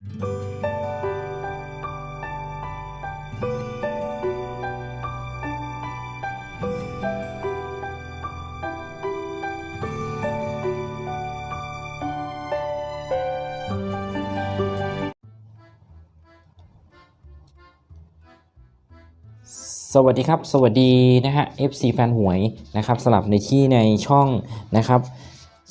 สวัสดีครับ สวัสดีนะฮะ FC แฟนหวยนะครับสลับในที่ในช่องนะครับ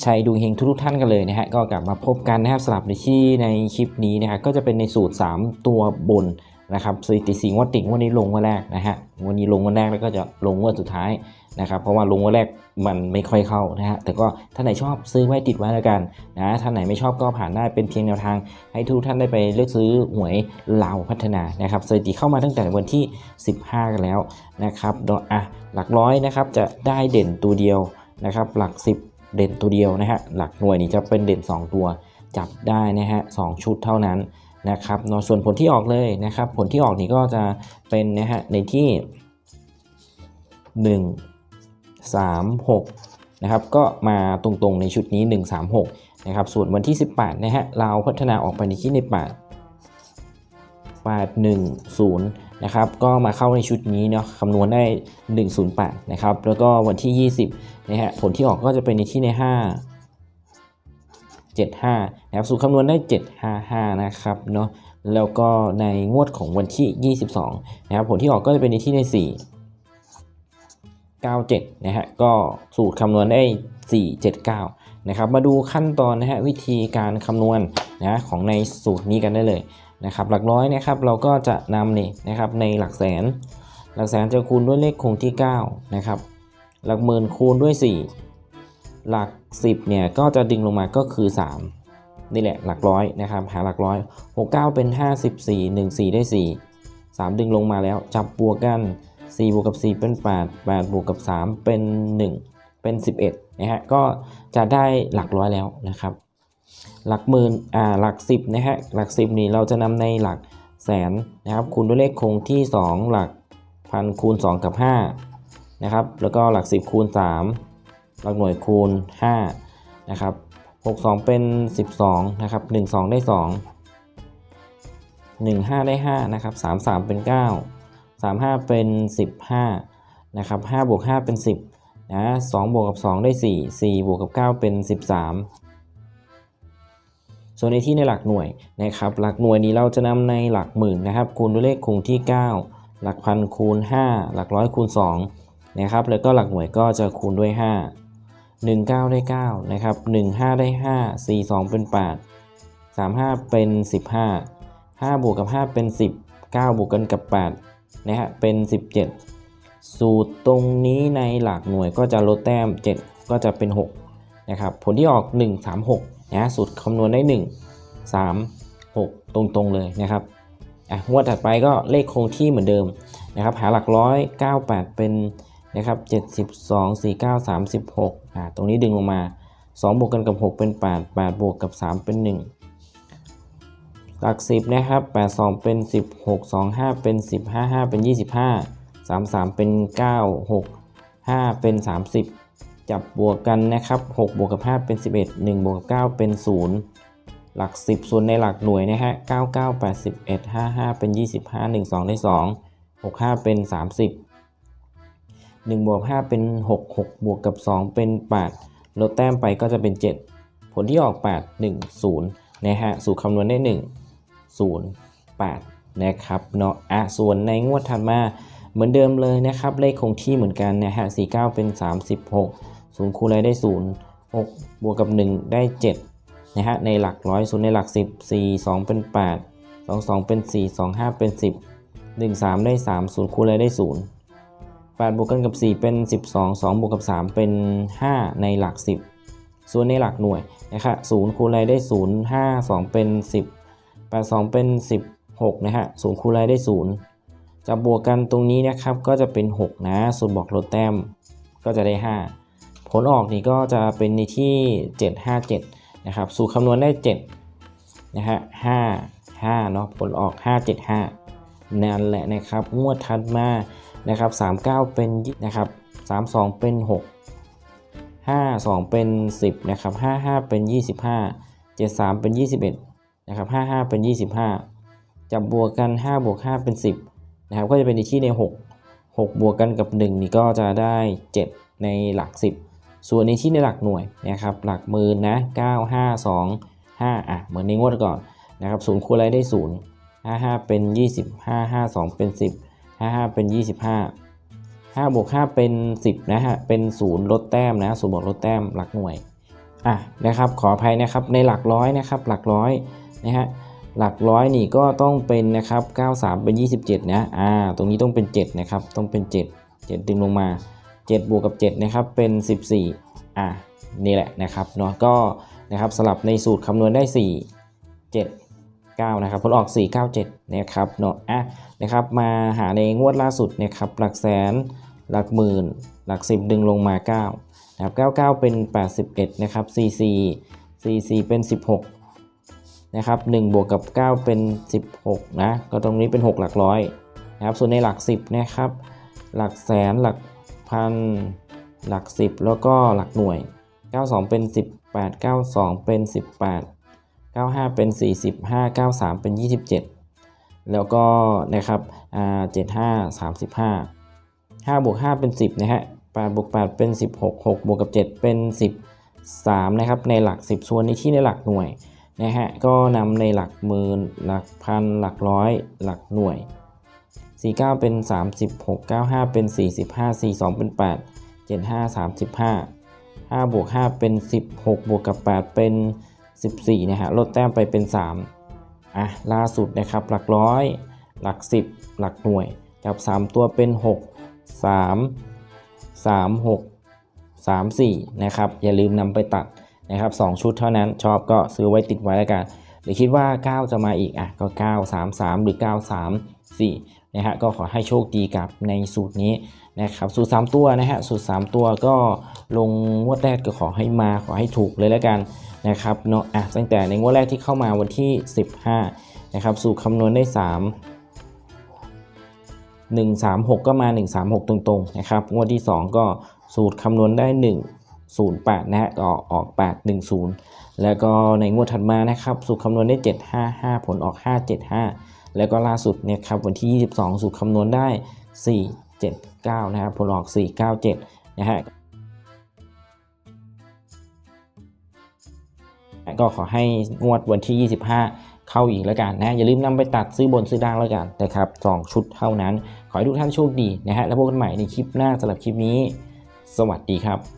ชัยดูเฮงทุกท่านกันเลยนะฮะก็กลับมาพบกันนะครับสลับในที่ในคลิปนี้นะฮะก็จะเป็นในสูตร 3 ตัวบนนะครับสถิติสีงวดติ่งวันนี้ลงวันแรกนะฮะวันนี้ลงวันแรกแล้วก็จะลงงวดสุดท้ายนะครับเพราะว่าลงวันแรกมันไม่ค่อยเข้านะฮะแต่ก็ท่านไหนชอบซื้อไว้ติดไว้แล้วกันนะท่านไหนไม่ชอบก็ผ่านได้เป็นเพียงแนวทาง ให้ทุกท่านได้ไปเลือกซื้อหวยเหล่าพัฒนานะครับสถิติเข้ามาตั้งแต่วันที่ 15 กันแล้วนะครับอะหลักร้อยนะครับจะได้เด่นตัวเดียวนะครับหลัก 10 เด่นตัวเดียวนะฮะหลักหน่วยนี่จะเป็นเด่น 2 ตัวจับได้นะฮะสชุดเท่านั้นนะครับเนาะส่วนผลที่ออกเลยนะครับ ผลที่ออกนี่ก็จะเป็นนะฮะในที่ 1 3 6นะครับก็มาตรงๆในชุดนี้ 1 3 6นะครับส่วนวันที่ 18นะฮะเราพัฒนาออกไปในที่ใน8 810 นะครับก็มาเข้าในชุดนี้เนาะคำนวณได้ 108นะครับแล้วก็วันที่ 20นะฮะผลที่ออกก็จะเป็นในที่ใน 5 75นะครับสูตรคำนวณได้ 755นะครับเนาะแล้วก็ในงวดของวันที่ 22นะครับผลที่ออกก็จะเป็นในที่ใน 4 97นะฮะก็สูตรคำนวณได้ 479นะครับมาดูขั้นตอนนะฮะวิธีการคำนวณนะของในสูตรนี้กันได้เลย นะครับหลักร้อยนะครับเราก็จะนำนี่นะครับในหลักแสน หลักแสนจะคูณด้วยเลขคงที่9นะครับหลักหมื่นคูณด้วย 4 หลัก 10เนี่ยก็จะดึงลงมาก็คือ 3 นี่แหละหลักร้อยนะครับหาหลักร้อย69 เป็น 54 1 4 ได้ 4 3 ดึงลงมาแล้วจับบวกกัน 4 บวกกับ 4 เป็น 8 8 บวกกับ 3 เป็น 1 เป็น 11นะฮะก็จะได้หลักร้อยแล้วนะครับ หลักหมื่นอ่าหลัก 10นะฮะหลัก 10 นี่เราจะนำในหลักแสนนะครับคูณด้วยเลขคงที่ 2 หลักพันคูณ 2 กับ5นะครับแล้วก็หลัก 10 คูณ 3 หลักหน่วยคูณ5นะครับ62 เป็น 12นะครับ12 ได้ 2 15 ได้5นะครับ33 เป็น 9 35 เป็น 15นะครับ5บวก5เป็น 10นะ2บวกกับ 2 ได้ 4 4บวกกับ 9 เป็น 13 ส่วนในที่ในหลักหน่วยนะครับ หลักหน่วยนี้เราจะนำในหลักหมื่นนะครับ คูณด้วยเลขคงที่ 9 หลักพันคูณ 5 หลักร้อยคูณ2นะครับ แล้วก็หลักหน่วยก็จะคูณด้วย 5 1 9 ได้ 9 นะครับ 1 5 ได้ 5 4 2 เป็น 8 3 5 เป็น 15 5 บวกกับ 5 เป็น 10 9 บวกกันกับ 8 นะฮะ เป็น 17 สูตรตรงนี้ในหลักหน่วยก็จะลดแต้ม 7 ก็จะเป็น 6 นะครับ ผลที่ออก 1 3 6 นะสูตรคำนวณได้ 1 3 6 ตรงๆเลยนะครับอะงวดถัดไปก็เลขคงที่เหมือนเดิมนะครับ หาหลักร้อย98 เป็นนะครับ72 49 36อ่าตรงนี้ดึงลงมา 2 บวกกันกับ 6 เป็น 8 8 บวกกับ 3 เป็น 1 หลัก 10 นะครับ 82 เป็น 16 25 เป็น 15 5 เป็น 25 33 เป็น 9 6 5 เป็น 30 จับบวกกันนะครับ6บวกกับ 5 เป็น 11 1บวกกับ 9 เป็น 0 หลัก 10 ส่วนในหลักหน่วยนะฮะ99 81 55 เป็น 25 1 2 ได้ 2 65 เป็น 30 1บวก5เป็น 6 6 บวกกับ 2 เป็น 8 ลดแต้มไปก็จะเป็น 7 ผลที่ออก 8 1 0นะฮะสูตรคำนวณได้ 1 0 8 นะครับเนาะอะส่วนในงวดถัดมาเหมือนเดิมเลยนะครับ เลขคงที่เหมือนกันนะฮะ49 เป็น 36 ศูนย์คูณอะไรได้0 6บวกกับ1ได้7นะฮะในหลักร้อยศูนย์ในหลัก10 4 2เป็น8 2 2เป็น4 2 5เป็น10 1 3ได้3 0คูณอะไรได้0 8บวกกันกับ4เป็น12 2บวกกับ3เป็น5ในหลัก10ส่วนในหลักหน่วยนะครับ0คูณอะไรได้0 5 2เป็น10 8 2เป็น16นะฮะ0คูณอะไรได้0จะบวกกันตรงนี้นะครับก็จะเป็น6นะส่วนบอกลดแต้มก็จะได้5 ผลออกนี่ก็จะเป็นในที่ 757 นะครับ สูตรคำนวณได้ 7 นะฮะ 5 5 เนาะ ผลออก 575 นั่นแหละนะครับ งวดถัดมานะครับ 39 เป็นนะครับ 32 เป็น 6 52 เป็น 10 นะครับ 55 เป็น 25 73 เป็น 21 นะครับ 5 5 เป็น 25 จับบวกกัน 5 บวก 5 เป็น 10 นะครับ ก็จะเป็นในที่ใน 6 6 บวกกันกับ 1 นี่ก็จะได้ 7 ในหลัก 10 ส่วนในที่ในหลักหน่วยนะครับหลักหมื่นนะ9 5 2 5อะเหมือนในงวดก่อนนะครับศูนย์คูณอะไรได้0 5 5 เป็น 20 5 5 2 เป็น 10 5 5 เป็น 25 5บวก5เป็น 10นะฮะเป็น0ลดแต้มนะศูนย์บวกลดแต้มหลักหน่วยอะนะครับขออภัยนะครับในหลักร้อยนะครับหลักร้อยนะฮะหลักร้อยนี่ก็ต้องเป็นนะครับ 93 เป็น 27 นะ อ่า ตรงนี้ต้องเป็น 7 นะครับ ต้องเป็น 7 7 ดึงลงมา 7 บวกกับ 7 นะครับ เป็น 14 อะ นี่แหละนะครับเนาะก็นะครับสลับในสูตรคำนวณได้ 4 7 9 นะครับผลออก 497 นะครับเนาะอะนะครับ มาหาในงวดล่าสุดนะครับหลักแสนหลักหมื่น หลัก 10 ดึงลงมา 9 นะครับ 99 เป็น 81 นะครับ 44 44 เป็น 16 นะครับ1บวกกับ 9 เป็น 16 นะ ก็ตรงนี้เป็น 6 หลักร้อยนะครับ ส่วนในหลัก 10 นะครับ หลักแสนหลัก พัน หลัก 10 แล้วก็หลักหน่วย 92 เป็น 18 92 เป็น 18 95 เป็น 45 93 เป็น 27 แล้วก็นะครับอ่า75 35 5บวก5เป็น 10 นะฮะ8บวก8เป็น 16 6บวกกับ 7 เป็น 13 นะครับ ในหลัก 10 ส่วนในที่ในหลักหน่วยนะฮะ ก็นำในหลักหมื่น หลักพัน หลักร้อย หลักหน่วย 49 เป็น36 95 เป็น 45 42 เป็น 8 75 35 5บวก5เป็น 16 บวกกับ 8 เป็น 14 นะฮะ ลดแต้มไปเป็น 3 อะ ล่าสุดนะครับ หลักร้อย หลัก 10 หลักหน่วยจับ 3 ตัวเป็น 6 3 3 6 3 4 นะครับ อย่าลืมนำไปตัดนะครับ 2 ชุดเท่านั้น ชอบก็ซื้อไว้ติดไว้แล้วกัน หรือคิดว่า 9 จะมาอีก อะ ก็ 9 3 3 หรือ 9 3 4 นะฮะก็ขอให้โชคดีกับในสูตรนี้นะครับสูตร 3 ตัวนะฮะสูตร 3 ตัวก็ลงงวดแรกก็ขอให้มาขอให้ถูกเลยแล้วกันนะครับเนาะอะตั้งแต่ในงวดแรกที่เข้ามาวันที่ 15นะครับสูตรคำนวณได้ 3 136 ก็มา 136 ตรงๆนะครับงวดที่ 2 ก็สูตรคำนวณได้ 1 0 8 นะฮะก็ออก 8 1 0 แล้วก็ในงวดถัดมานะครับ สูตรคำนวณได้ 755 ผลออก 575 แล้วก็ล่าสุดเนี่ยครับวันที่ 22 สูตรคำนวณได้ 479 นะครับผลออก 497 นะฮะก็ขอให้งวดวันที่ 25 เข้าอีกแล้วกันนะ อย่าลืมนำไปตัดซื้อบนซื้อล่างแล้วกันนะครับสองชุดเท่านั้น ขอให้ทุกท่านโชคดีนะฮะ แล้วพบกันใหม่ในคลิปหน้าสำหรับคลิปนี้ สวัสดีครับ